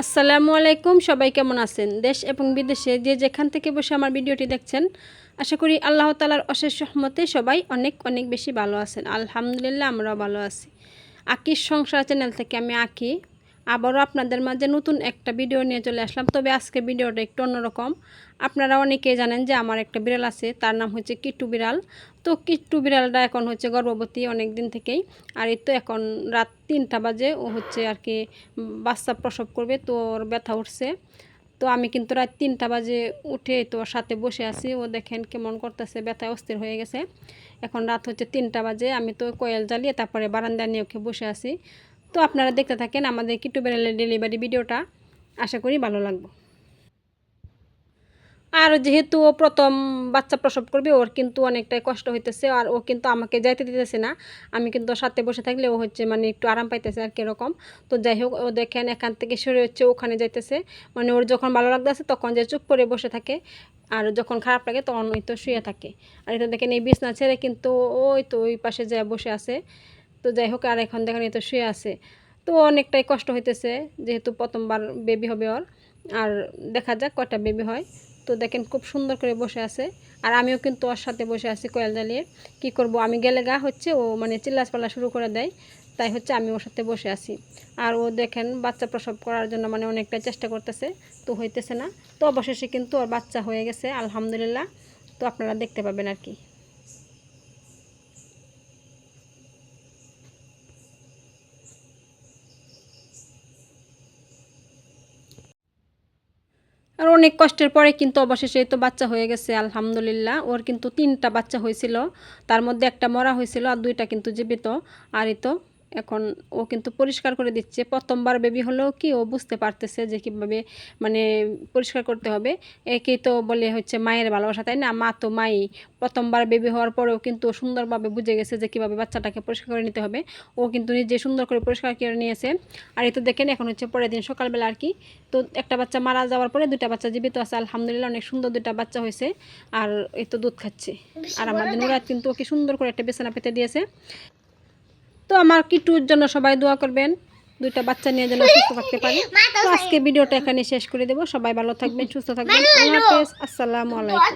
আসসালামু আলাইকুম, সবাই কেমন আছেন? দেশ এবং বিদেশে যে যেখান থেকে বসে আমার ভিডিওটি দেখছেন, আশা করি আল্লাহ তালার অশেষ সহমতে সবাই অনেক অনেক বেশি ভালো আছেন। আলহামদুলিল্লাহ, আমরাও ভালো আছি। আকির সংসার চ্যানেল থেকে আমি আঁকি। আবারও আপনাদের মাঝে নতুন একটা ভিডিও নিয়ে চলে আসলাম। তবে আজকে ভিডিওটা একটু অন্যরকম। আপনারা অনেকেই জানেন যে আমার একটা বিড়াল আছে, তার নাম হচ্ছে কিট্টু বিড়াল। তো কিট্টু বিড়ালটা এখন হচ্ছে গর্ভবতী অনেক দিন থেকেই। আর এই তো এখন রাত তিনটা বাজে, ও হচ্ছে আর কি বাচ্চা প্রসব করবে, তো ওর ব্যথা উঠছে। তো আমি কিন্তু রাত তিনটা বাজে উঠে তো সাথে বসে আছি। ও দেখেন কেমন করতেছে ব্যথায় অস্থির হয়ে গেছে। এখন রাত হচ্ছে তিনটা বাজে, আমি তো কোয়েল জ্বালিয়ে তারপরে বারান্দা নিয়ে ওকে বসে আছি। তো আপনারা দেখতে থাকেন আমাদের কিট্টু বিড়ালের ডেলিভারি ভিডিওটা। আশা করি ভালো লাগবে। আর যেহেতু ও প্রথম বাচ্চা প্রসব করবে, ওর কিন্তু অনেকটাই কষ্ট হইতেছে আর ও কিন্তু আমাকে যাইতে দিতেছে না। আমি কিন্তু সাথে বসে থাকলে ও হচ্ছে মানে একটু আরাম পাইতেছে আর কীরকম তো যাই হোক, ও দেখেন এখান থেকে সরে হচ্ছে ওখানে যাইতেছে। মানে ওর যখন ভালো লাগতেছে তখন যে চুপ করে বসে থাকে। আর যখন খারাপ লাগে তখন ওই তো শুয়ে থাকে। আর এটা দেখেন এই বিছনা ছেড়ে কিন্তু ওই তো ওই পাশে যায় বসে আছে। তো যাই হোক আর এখন দেখেন এই তো শুয়ে আছে। তো অনেকটাই কষ্ট হইতেছে, যেহেতু প্রথমবার বেবি হবে ওর। আর দেখা যাক কয়টা বেবি হয়। তো দেখেন খুব সুন্দর করে বসে আছে। আর আমিও কিন্তু ওর সাথে বসে আছি কয়েল জ্বালিয়ে। কি করব, আমি গেলে গা হচ্ছে, ও মানে চিল্লাচপাল্লা শুরু করে দেয়। তাই হচ্ছে আমি ওর সাথে বসে আছি। আর ও দেখেন বাচ্চা প্রসব করার জন্য মানে অনেকটা চেষ্টা করতেছে, তো হইতেছে না। তো অবশেষে কিন্তু ওর বাচ্চা হয়ে গেছে, আলহামদুলিল্লাহ। তো আপনারা দেখতে পাবেন আর কি। আর অনেক কষ্টের পরে কিন্তু অবশেষে তো বাচ্চা হয়ে গেছে, আলহামদুলিল্লাহ। ওর কিন্তু তিনটা বাচ্চা হয়েছিল। তার মধ্যে একটা মরা হয়েছিল আর দুইটা কিন্তু জীবিত। আর এই তো এখন ও কিন্তু পরিষ্কার করে দিচ্ছে। প্রথমবার বেবি হলেও কি ও বুঝতে পারতেছে যে কীভাবে মানে পরিষ্কার করতে হবে। একেই তো বলে হচ্ছে মায়ের ভালোবাসা তাই না? মা তো মাই। প্রথমবার বেবি হওয়ার পরেও কিন্তু ও সুন্দরভাবে বুঝে গেছে যে কীভাবে বাচ্চাটাকে পরিষ্কার করে নিতে হবে। ও কিন্তু নিজে সুন্দর করে পরিষ্কার করে নিয়েছে। আর এই তো দেখেন এখন হচ্ছে পরের দিন সকালবেলা আর কি। তো একটা বাচ্চা মারা যাওয়ার পরে দুটা বাচ্চা জীবিত আছে। আলহামদুলিল্লাহ অনেক সুন্দর দুটা বাচ্চা হয়েছে। আর এই তো দুধ খাচ্ছে। আর আমাদের নুরাত কিন্তু ওকে সুন্দর করে একটা বেছানা পেতে দিয়েছে। তো আমার কিটুর জন্য সবাই দোয়া করবেন? দুইটা বাচ্চা নিয়ে যেন সুস্থ থাকতে পারে। তো আজকে ভিডিওটা এখানে শেষ করে দেবো। সবাই ভালো থাকবেন সুস্থ থাকবেন। আল্লাহ হাফেজ। আসসালামু আলাইকুম।